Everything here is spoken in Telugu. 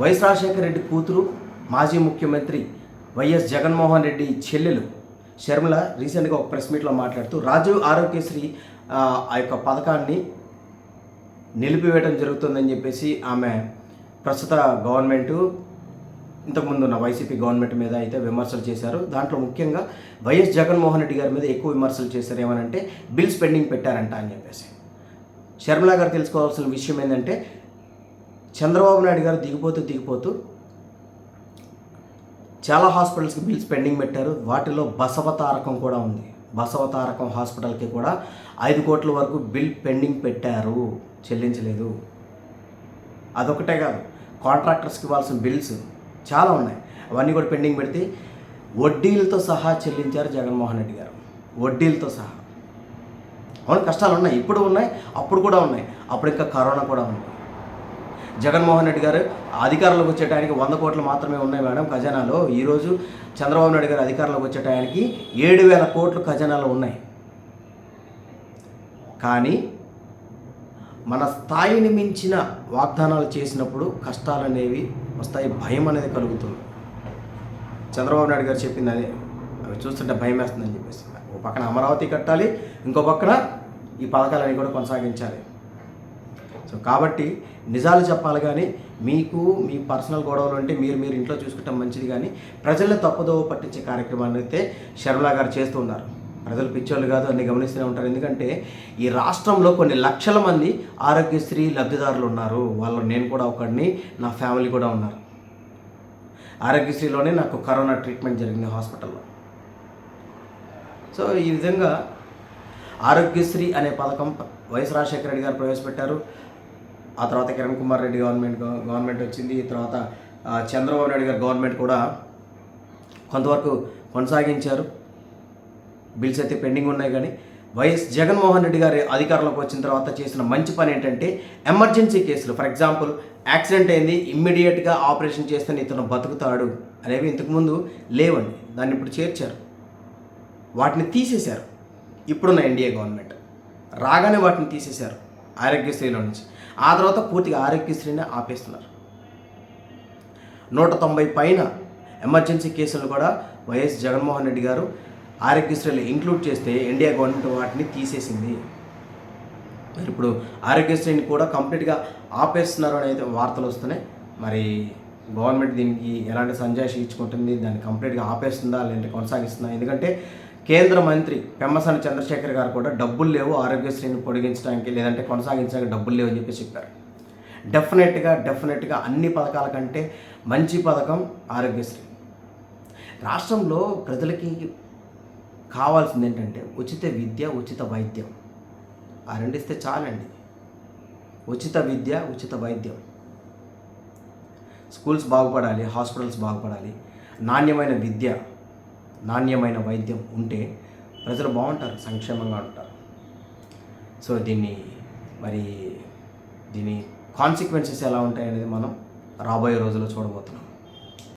వైఎస్ రాజశేఖర రెడ్డి కూతురు మాజీ ముఖ్యమంత్రి వైఎస్ జగన్మోహన్ రెడ్డి చెల్లెలు శర్మిల రీసెంట్గా ఒక ప్రెస్ మీట్లో మాట్లాడుతూ రాజీవ్ ఆరోగ్యశ్రీ ఆ, యొక్క పథకాన్ని నిలిపివేయడం జరుగుతుందని చెప్పేసి ఆమె ప్రస్తుత గవర్నమెంటు ఇంతకుముందు ఉన్న వైసీపీ గవర్నమెంట్ మీద అయితే విమర్శలు చేశారు. దాంట్లో ముఖ్యంగా వైఎస్ జగన్మోహన్ రెడ్డి గారి మీద ఎక్కువ విమర్శలు చేశారు ఏమనంటే బిల్స్ పెండింగ్ పెట్టారంట అని చెప్పేసి. షర్మిలా గారు తెలుసుకోవాల్సిన విషయం ఏంటంటే చంద్రబాబు నాయుడు గారు దిగిపోతూ దిగిపోతూ చాలా హాస్పిటల్స్కి బిల్స్ పెండింగ్ పెట్టారు. వాటిలో బసవతారకం కూడా ఉంది. బసవతారకం హాస్పిటల్కి కూడా ఐదు కోట్ల వరకు బిల్ పెండింగ్ పెట్టారు. చెల్లించలేదు. అదొకటే కాదు కాంట్రాక్టర్స్కి ఇవ్వాల్సిన బిల్స్ చాలా ఉన్నాయి. అవన్నీ కూడా పెండింగ్ పెడితే వడ్డీలతో సహా చెల్లించారు జగన్మోహన్ రెడ్డి గారు. వడ్డీలతో సహా. అవును కష్టాలు ఉన్నాయి. ఇప్పుడు ఉన్నాయి అప్పుడు కూడా ఉన్నాయి. అప్పుడు ఇంకా కరోనా కూడా ఉంది. జగన్మోహన్ రెడ్డి గారు అధికారంలోకి వచ్చే టయానికి వంద కోట్లు మాత్రమే ఉన్నాయి మేడం ఖజానాలో. ఈరోజు చంద్రబాబు నాయుడు గారు అధికారంలోకి వచ్చే టయానికి ఏడు వేల కోట్లు ఖజానాలో ఉన్నాయి. కానీ మన స్థాయిని మించిన వాగ్దానాలు చేసినప్పుడు కష్టాలు అనేవి వస్తాయి భయం అనేది కలుగుతుంది. చంద్రబాబు నాయుడు గారు చెప్పింది అదే. అవి చూస్తుంటే భయం వేస్తుందని చెప్పేసి. ఒక పక్కన అమరావతి కట్టాలి ఇంకో పక్కన ఈ పథకాలన్నీ కూడా కొనసాగించాలి. సో కాబట్టి నిజాలు చెప్పాలి కానీ మీకు మీ పర్సనల్ గొడవలు అంటే మీరు మీరు ఇంట్లో చూసుకోవటం మంచిది కానీ ప్రజల్ని తప్పుదోవ పట్టించే కార్యక్రమాన్ని అయితే శర్మలా గారు చేస్తూ ఉన్నారు. ప్రజలు పిచ్చోళ్ళు కాదు అన్ని గమనిస్తూనే ఉంటారు. ఎందుకంటే ఈ రాష్ట్రంలో కొన్ని లక్షల మంది ఆరోగ్యశ్రీ లబ్ధిదారులు ఉన్నారు. వాళ్ళు నేను కూడా ఒకడిని నా ఫ్యామిలీ కూడా ఉన్నారు. ఆరోగ్యశ్రీలోనే నాకు కరోనా ట్రీట్మెంట్ జరిగింది హాస్పిటల్లో. సో ఈ విధంగా ఆరోగ్యశ్రీ అనే పథకం వైఎస్ రాజశేఖర రెడ్డి గారు ప్రవేశపెట్టారు. ఆ తర్వాత కిరణ్ కుమార్ రెడ్డి గవర్నమెంట్ గవర్నమెంట్ వచ్చింది. తర్వాత చంద్రబాబు నాయుడు గారు గవర్నమెంట్ కూడా కొంతవరకు కొనసాగించారు. బిల్స్ అయితే పెండింగ్ ఉన్నాయి కానీ వైఎస్ జగన్మోహన్ రెడ్డి గారి అధికారంలోకి వచ్చిన తర్వాత చేసిన మంచి పని ఏంటంటే ఎమర్జెన్సీ కేసులు. ఫర్ ఎగ్జాంపుల్ యాక్సిడెంట్ అయింది ఇమ్మీడియట్గా ఆపరేషన్ చేస్తే ఇతను బతుకుతాడు అనేవి ఇంతకుముందు లేవండి. దాన్ని ఇప్పుడు చేర్చారు. వాటిని తీసేశారు. ఇప్పుడున్న ఎన్డీఏ గవర్నమెంట్. రాగానే వాటిని తీసేశారు ఆరోగ్యశ్రీలో నుంచి. ఆ తర్వాత పూర్తిగా ఆరోగ్యశ్రీని ఆపేస్తున్నారు. నూట తొంభై పైన ఎమర్జెన్సీ కేసులు కూడా వైఎస్ జగన్మోహన్ రెడ్డి గారు ఆరోగ్యశ్రీలో ఇంక్లూడ్ చేస్తే ఎన్డీఏ గవర్నమెంట్ వాటిని తీసేసింది. మరి ఇప్పుడు ఆరోగ్యశ్రీని కూడా కంప్లీట్గా ఆపేస్తున్నారు అనేది వార్తలు వస్తున్నాయి. మరి గవర్నమెంట్ దీనికి ఎలాంటి సంజాయిషి ఇచ్చుకుంటుంది? దాన్ని కంప్లీట్గా ఆపేస్తుందా? లేదంటే కొనసాగిస్తుందా? ఎందుకంటే కేంద్ర మంత్రి పెమ్మసాని చంద్రశేఖర్ గారు కూడా డబ్బులు లేవు ఆరోగ్యశ్రీని పొడిగించడానికి లేదంటే కొనసాగించడానికి డబ్బులు లేవు అని చెప్పి చెప్పారు. డెఫినెట్గా డెఫినెట్గా అన్ని పథకాల కంటే మంచి పథకం ఆరోగ్యశ్రీ. రాష్ట్రంలో ప్రజలకి కావాల్సింది ఏంటంటే ఉచిత విద్య ఉచిత వైద్యం. ఆ రెండిస్తే చాలండి. ఉచిత విద్య ఉచిత వైద్యం. స్కూల్స్ బాగుపడాలి హాస్పిటల్స్ బాగుపడాలి. నాణ్యమైన విద్య. నాణ్యమైన వైద్యం ఉంటే ప్రజలు బాగుంటారు సంక్షేమంగా ఉంటారు. సో దీన్ని మరి దీని కాన్సిక్వెన్సెస్ ఎలా ఉంటాయనేది మనం రాబోయే రోజుల్లో చూడబోతున్నాం.